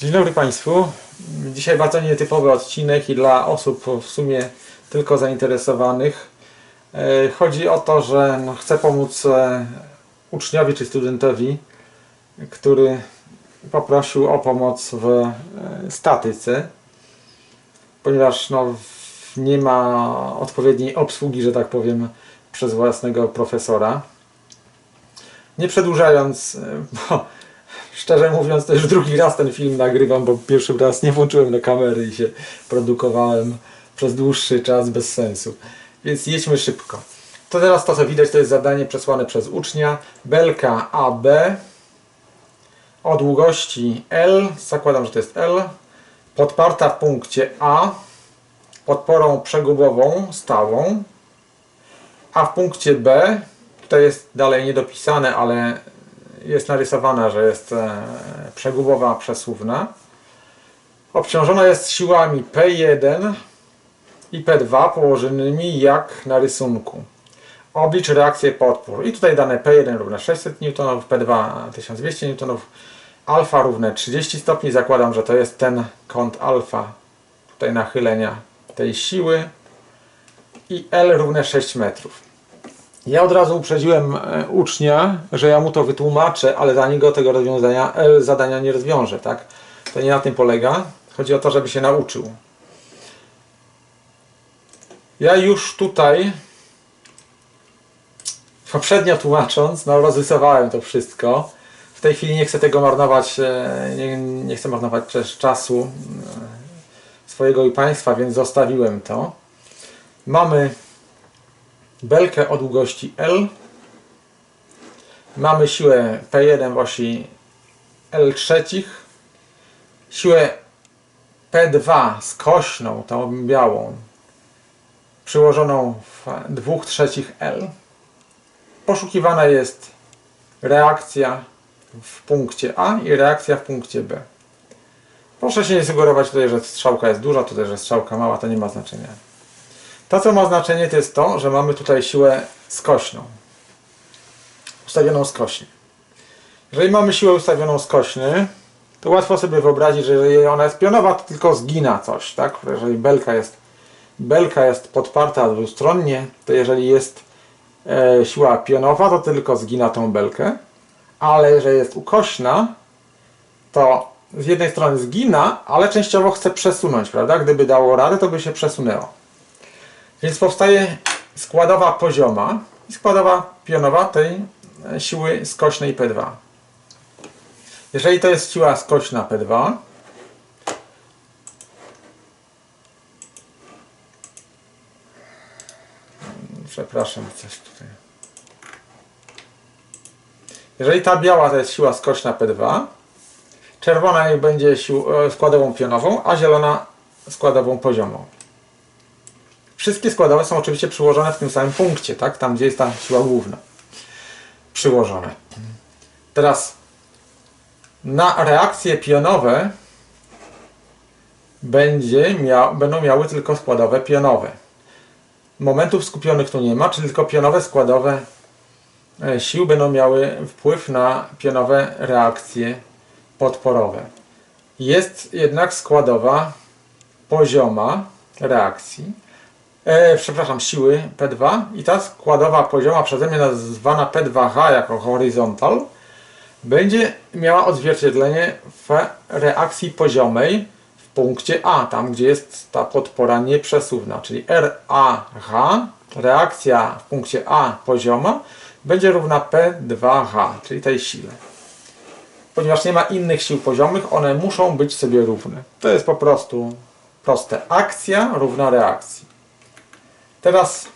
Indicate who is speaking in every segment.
Speaker 1: Dzień dobry Państwu. Dzisiaj bardzo nietypowy odcinek i dla osób w sumie tylko zainteresowanych. E, Chodzi o to, że no, chcę pomóc e, uczniowi czy studentowi, który poprosił o pomoc w e, statyce, ponieważ no, nie ma odpowiedniej obsługi, że tak powiem, przez własnego profesora. Nie przedłużając, bo Szczerze mówiąc, to już drugi raz ten film nagrywam, bo pierwszy raz nie włączyłem na kamery i się produkowałem przez dłuższy czas bez sensu. Więc jedźmy szybko. To teraz to, co widać, to jest zadanie przesłane przez ucznia. Belka AB o długości L, zakładam, że to jest L, podparta w punkcie A podporą przegubową stałą, a w punkcie B, tutaj jest dalej niedopisane, ale jest narysowana, że jest e, przegubowa przesuwna. Obciążona jest siłami P1 i P2 położonymi jak na rysunku. Oblicz reakcję podpór. I tutaj dane P1 równe 600 N, P2 1200 N, alfa równe 30 stopni. Zakładam, że to jest ten kąt alfa tutaj nachylenia tej siły i L równe 6 metrów. Ja od razu uprzedziłem e, ucznia, że ja mu to wytłumaczę, ale za niego tego rozwiązania, e, zadania nie rozwiążę, tak? To nie na tym polega. Chodzi o to, żeby się nauczył. Ja już tutaj poprzednio tłumacząc, no rozrysowałem to wszystko. W tej chwili nie chcę tego marnować, e, nie, nie chcę marnować też czasu swojego i Państwa, więc zostawiłem to. Mamy belkę o długości L. Mamy siłę P1 w osi L trzecich. Siłę P2 skośną, tą białą, przyłożoną w 2 trzecich L. Poszukiwana jest reakcja w punkcie A i reakcja w punkcie B. Proszę się nie sugerować tutaj, że strzałka jest duża, tutaj, że strzałka mała, to nie ma znaczenia. To, co ma znaczenie, to jest to, że mamy tutaj siłę skośną. Ustawioną skośnie. Jeżeli mamy siłę ustawioną skośnie, to łatwo sobie wyobrazić, że jeżeli ona jest pionowa, to tylko zgina coś, tak? Jeżeli belka jest, belka jest podparta dwustronnie, to jeżeli jest e, siła pionowa, to tylko zgina tą belkę, ale jeżeli jest ukośna, to z jednej strony zgina, ale częściowo chce przesunąć, prawda? Gdyby dało radę, to by się przesunęło. Więc powstaje składowa pozioma i składowa pionowa tej e, siły skośnej P2. Jeżeli to jest siła skośna P2, przepraszam, coś tutaj. Jeżeli ta biała to jest siła skośna P2, czerwona będzie sił, e, składową pionową, a zielona składową poziomą. Wszystkie składowe są oczywiście przyłożone w tym samym punkcie, tak? Tam, gdzie jest ta siła główna. Przyłożone. Teraz na reakcje pionowe będzie będą miały tylko składowe pionowe. Momentów skupionych tu nie ma, czyli tylko pionowe składowe e, sił będą miały wpływ na pionowe reakcje podporowe. Jest jednak składowa pozioma reakcji, e, przepraszam, siły P2 i ta składowa pozioma przeze mnie nazwana P2H jako horizontal będzie miała odzwierciedlenie w reakcji poziomej w punkcie A, tam gdzie jest ta podpora nieprzesuwna, czyli RAH, reakcja w punkcie A pozioma będzie równa P2H, czyli tej sile. Ponieważ nie ma innych sił poziomych, one muszą być sobie równe. To jest po prostu proste. Akcja równa reakcji. Teraz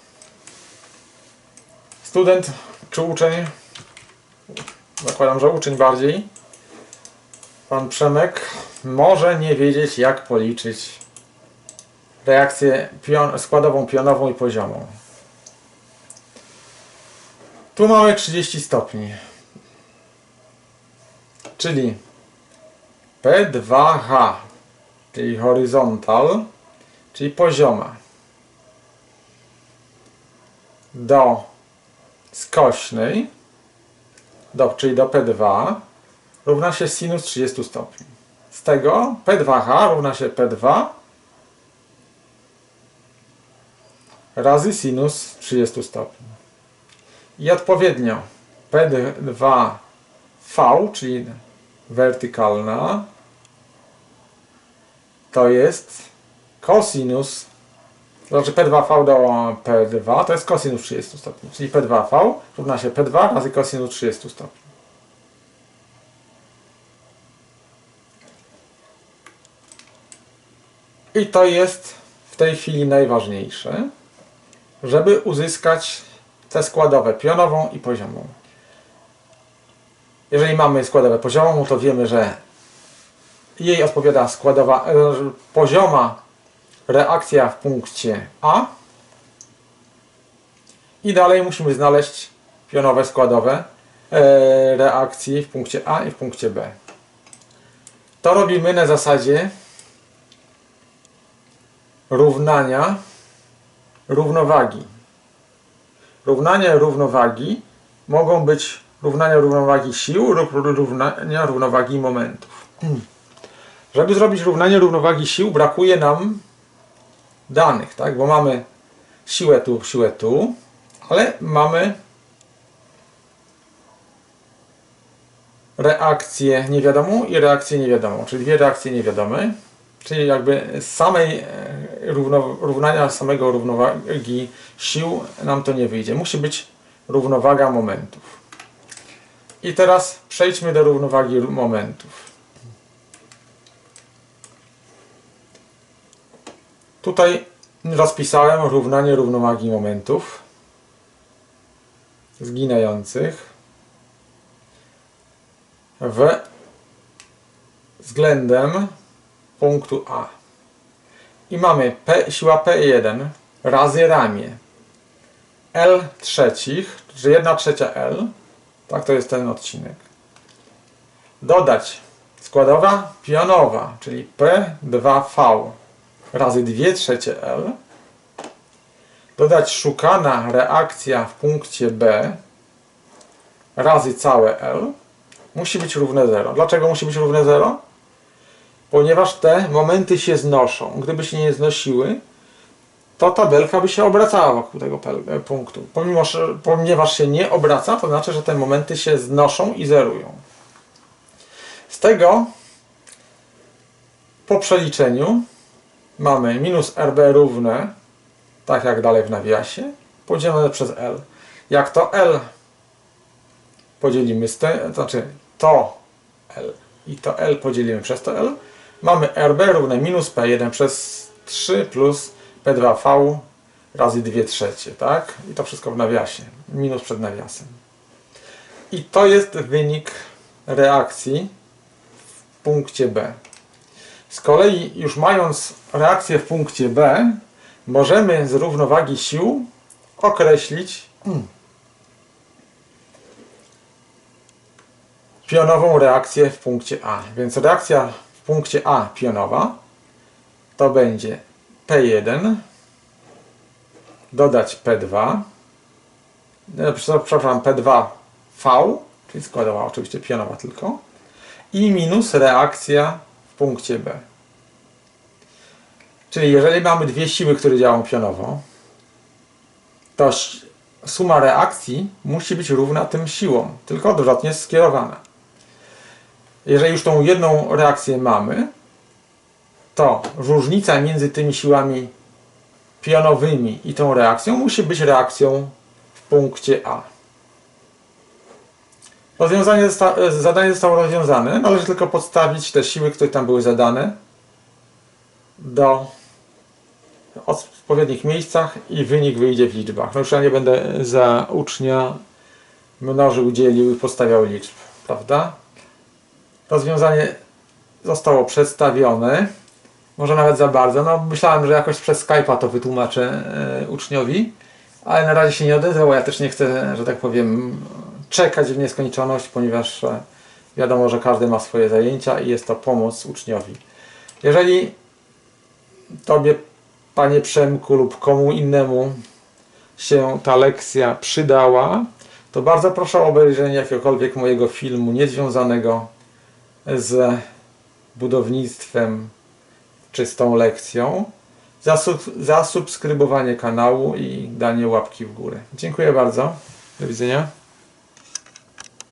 Speaker 1: student czy uczeń, zakładam, że uczeń bardziej, pan Przemek, może nie wiedzieć jak policzyć reakcję pion składową, pionową i poziomą. Tu mamy 30 stopni, czyli P2H, czyli horizontal, czyli pozioma do skośnej, do, czyli do P2, równa się sinus 30 stopni. z tego P2H równa się P2 razy sinus 30 stopni. I odpowiednio P2V, czyli wertykalna, to jest cosinus, znaczy P2V do P2 to jest cosinus 30 stopni, czyli P2V równa się P2 razy cosinus 30 stopni. I to jest w tej chwili najważniejsze, żeby uzyskać te składowe pionową i poziomą. Jeżeli mamy składowę poziomą, to wiemy, że jej odpowiada składowa e, pozioma reakcja w punkcie A i dalej musimy znaleźć pionowe składowe e, reakcji w punkcie A i w punkcie B. To robimy na zasadzie równania równowagi. Równania równowagi mogą być równania równowagi sił lub równania równowagi momentów. Żeby zrobić równanie równowagi sił, brakuje nam danych, tak? Bo mamy siłę tu, siłę tu, ale mamy reakcję niewiadomą i reakcję niewiadomą, czyli dwie reakcje niewiadome, czyli jakby samej e, równo, równania samego równowagi sił nam to nie wyjdzie. Musi być równowaga momentów. I teraz przejdźmy do równowagi momentów. Tutaj rozpisałem równanie równowagi momentów zginających w względem punktu A. I mamy P, siła P1 razy ramię L trzecich, czyli 1 trzecia L, tak to jest ten odcinek. Dodać składowa pionowa, czyli P2V razy 2 trzecie L. Dodać szukana reakcja w punkcie B razy całe L musi być równe 0. Dlaczego musi być równe 0? Ponieważ te momenty się znoszą. Gdyby się nie znosiły, to tabelka by się obracała wokół tego e, punktu. Pomimo, ponieważ się nie obraca, to znaczy, że te momenty się znoszą i zerują. Z tego po przeliczeniu mamy minus RB równe, tak jak dalej w nawiasie, podzielone przez L. Jak to L podzielimy z to znaczy to L i to L podzielimy przez to L, mamy RB równe minus P1 przez 3 plus P2V razy 2 trzecie, tak? I to wszystko w nawiasie, minus przed nawiasem. I to jest wynik reakcji w punkcie B. Z kolei już mając reakcję w punkcie B, możemy z równowagi sił określić hmm, pionową reakcję w punkcie A. Więc reakcja w punkcie A pionowa to będzie P1 dodać P2 e, przepraszam P2V czyli składowa oczywiście pionowa tylko i minus reakcja punkcie B. Czyli jeżeli mamy dwie siły, które działają pionowo, to suma reakcji musi być równa tym siłom, tylko odwrotnie skierowana. Jeżeli już tą jedną reakcję mamy, to różnica między tymi siłami pionowymi i tą reakcją musi być reakcją w punkcie A. Rozwiązanie zosta zadanie zostało rozwiązane. Należy tylko podstawić te siły, które tam były zadane do odpowiednich miejscach i wynik wyjdzie w liczbach. No już ja nie będę za ucznia mnożył, dzielił i podstawiał liczb, prawda? Rozwiązanie zostało przedstawione. Może nawet za bardzo. No myślałem, że jakoś przez Skype'a to wytłumaczę e, uczniowi, ale na razie się nie odezwał. Ja też nie chcę, że tak powiem, czekać w nieskończoność, ponieważ e, wiadomo, że każdy ma swoje zajęcia i jest to pomoc uczniowi. Jeżeli Tobie, Panie Przemku lub komu innemu się ta lekcja przydała, to bardzo proszę o obejrzenie jakiegokolwiek mojego filmu niezwiązanego z budownictwem czy z tą lekcją, za, sub- za subskrybowanie kanału i danie łapki w górę. Dziękuję bardzo. Do widzenia.